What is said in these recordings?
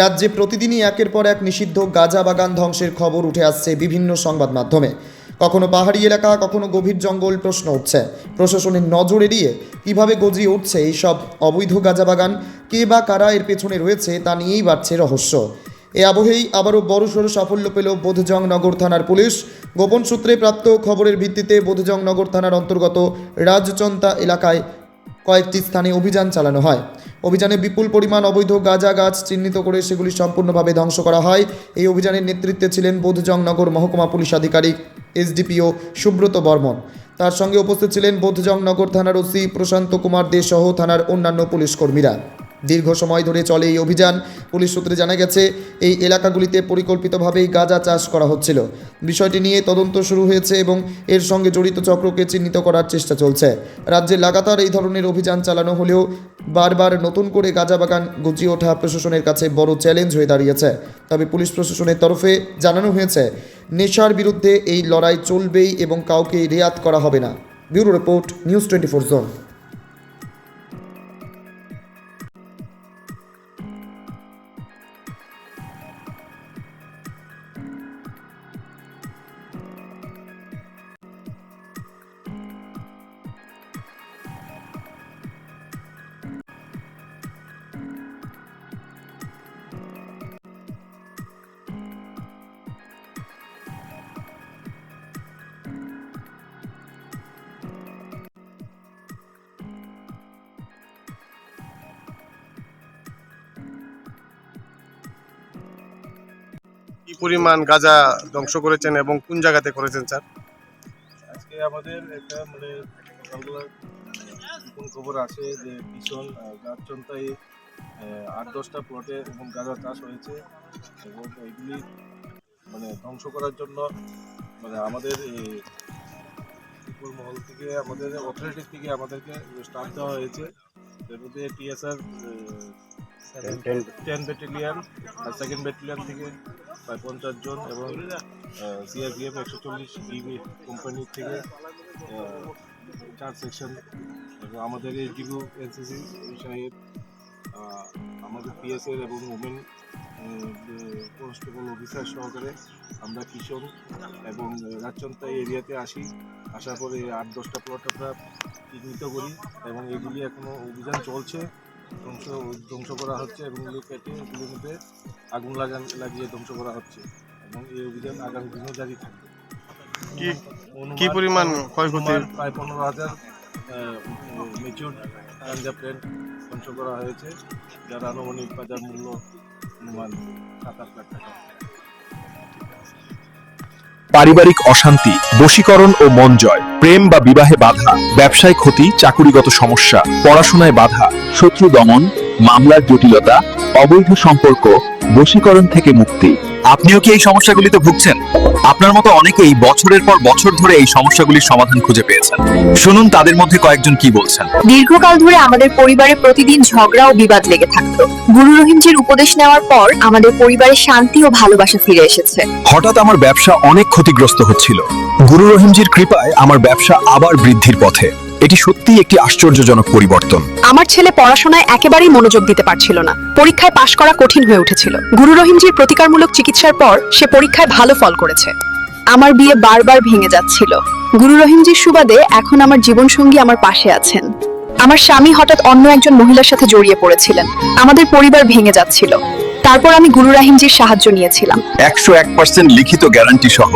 রাজ্যে প্রতিদিনই একের পর এক নিষিদ্ধ গাঁজা বাগান ধ্বংসের খবর উঠে আসছে বিভিন্ন সংবাদ মাধ্যমে। কখনো পাহাড়ি এলাকা, কখনো গভীর জঙ্গল প্রশ্ন উঠছে। প্রশাসনের নজর এড়িয়ে কীভাবে গজিয়ে উঠছে এইসব অবৈধ গাঁজা বাগান, কে বা কারা এর পেছনে রয়েছে তা নিয়েই বাড়ছে রহস্য। এ আবহেই আবারও বড়সড় সাফল্য পেল বোধজং নগর থানার পুলিশ। গোপন সূত্রে প্রাপ্ত খবরের ভিত্তিতে বোধজং নগর থানার অন্তর্গত রাজচন্তা এলাকায় কয়েকটি স্থানে অভিযান চালানো হয়। অভিযানে বিপুল পরিমাণ অবৈধ গাঁজা গাছ চিহ্নিত করে সেগুলি সম্পূর্ণভাবে ধ্বংস করা হয়। এই অভিযানের নেতৃত্বে ছিলেন বোধজংনগর মহকুমা পুলিশ আধিকারিক এসডিপিও সুব্রত বর্মন। তার সঙ্গে উপস্থিত ছিলেন বোধজংনগর থানার ওসি প্রশান্ত কুমার দে সহ থানার অন্যান্য পুলিশ কর্মীরা। দীর্ঘ সময় ধরে চলে এই অভিযান। পুলিশ সূত্রে জানা গেছে, এই এলাকাগুলিতে পরিকল্পিতভাবেই গাঁজা চাষ করা হচ্ছিল। বিষয়টি নিয়ে তদন্ত শুরু হয়েছে এবং এর সঙ্গে জড়িত চক্রকে চিহ্নিত করার চেষ্টা চলছে। রাজ্যে লাগাতার এই ধরনের অভিযান চালানো হলেও বারবার নতুন করে গাঁজা বাগান গুজিয়ে ওঠা প্রশাসনের কাছে বড় চ্যালেঞ্জ হয়ে দাঁড়িয়েছে। তবে পুলিশ প্রশাসনের তরফে জানানো হয়েছে, নেশার বিরুদ্ধে এই লড়াই চলবেই এবং কাউকে রেয়াত করা হবে না। Bureau report, news twenty four zone. পরিমাণ গাঁজা ধ্বংস করেছেন এবং কোন জায়গাতে করেছেন, স্যার? আজকে আমাদের একটা মানে কোন খবর আসে যে ভীষণ গাছচন্তায় আট, দশটা প্লটে এবং গাঁজা চাষ হয়েছে এবং এগুলি মানে ধ্বংস করার জন্য মানে আমাদের মহল থেকে, আমাদের অথরিটিস থেকে আমাদেরকে স্টাফ দেওয়া হয়েছে। এর মধ্যে টিএসআর টেন ব্যাটালিয়ান আর সেকেন্ড ব্যাটালিয়ান থেকে প্রায় পঞ্চাশ জন এবং সিআরপিএফ একশো চল্লিশ ইবি কোম্পানির থেকে চার সেকশন এবং আমাদের এই ডিবু এনসিসি সাহেব আমাদের পিএসএল এবং ওমেন কনস্টেবল অফিসার সহকারে আমরা কিশোর এবং রাজচন্তা এরিয়াতে আসি। আসার পরে আট দশটা প্লট আমরা চিহ্নিত করি এবং এগুলি এখনও অভিযান চলছে। ধ্বংস ধ্বংস করা হচ্ছে এবং এগুলো কেটে এগুলোর মধ্যে আগুন লাগান লাগিয়ে ধ্বংস করা হচ্ছে এবং এই অভিযান আগামী দিনেও জারি থাকবে। কি কি পরিমাণ ক্ষয়ক্ষতি? প্রায় পনেরো হাজার মেচিউর গাঞ্জা প্ল্যান্ট ধ্বংস করা হয়েছে যার আনুমানিক বাজার মূল্য অনুমান সাত আট লাখ টাকা। পারিবারিক অশান্তি বশীকরণ ও মন জয়। প্রেম বা বিবাহে বাধা, ব্যবসায় ক্ষতি, চাকুরিগত সমস্যা, পড়াশোনায় বাধা, শত্রু দমন, মামলার জটিলতা, অবৈধ সম্পর্ক, বশীকরণ থেকে মুক্তি। আপনিও কি এই সমস্যাগুলিতে ভুগছেন? আপনার মতো অনেকেই বছরের পর বছর ধরে এই সমস্যাগুলির সমাধান খুঁজে পেয়েছেন। শুনুন তাদের মধ্যে কয়েকজন কি বলছেন? দীর্ঘকাল ধরে আমাদের পরিবারে প্রতিদিন ঝগড়া ও বিবাদ লেগে থাকতো। গুরু রহিমজির উপদেশ নেওয়ার পর আমাদের পরিবারে শান্তি ও ভালোবাসা ফিরে এসেছে। হঠাৎ আমার ব্যবসা অনেক ক্ষতিগ্রস্ত হচ্ছিল। গুরু রহিমজির কৃপায় আমার ব্যবসা আবার বৃদ্ধির পথে। এটি সত্যিই একটি আশ্চর্যজনক পরিবর্তন। আমার ছেলে পড়াশোনায় একেবারেই মনোযোগ দিতে পারছিল না। পরীক্ষায় পাশ করা কঠিন হয়ে উঠেছিল। গুরু রহিমজির প্রতিকারমূলক চিকিৎসার পর সে পরীক্ষায় ভালো ফল করেছে। আমার বিয়ে বারবার ভেঙে যাচ্ছিল। গুরু রহিমজির সুবাদে এখন আমার জীবনসঙ্গী আমার পাশে আছেন। আমার স্বামী হঠাৎ অন্য একজন মহিলার সাথে জড়িয়ে পড়েছিলেন। আমাদের পরিবার ভেঙে যাচ্ছিল। তারপর আমি গুরু রহিমজির সাহায্য নিয়েছিলাম। একশো এক পার্সেন্ট লিখিত গ্যারান্টি সহ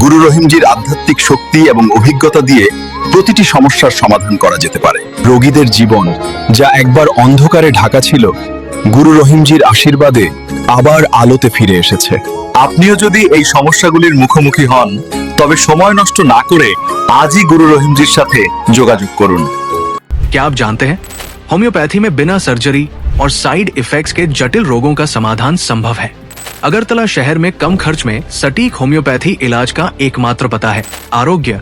গুরু রহিমজির আধ্যাত্মিক শক্তি এবং অভিজ্ঞতা দিয়ে প্রতিটি সমস্যার সমাধান করা যেতে পারে রোগীদের জীবন যা একবার অন্ধকারে ঢাকা ছিল গুরু রহিমজির আশীর্বাদে আবার আলোতে ফিরে এসেছে আপনিও যদি এই সমস্যাগুলির মুখোমুখি হন তবে সময় নষ্ট না করে আজই গুরু রহিমজির সাথে যোগাযোগ করুন क्या आप जानते हैं होम्योपैथी में बिना सर्जरी और साइड इफेक्ट्स के जटिल रोगों का समाधान संभव है अगरतला शहर में कम खर्च में सटीक होम्योपैथी इलाज का एकमात्र पता है। Aarogya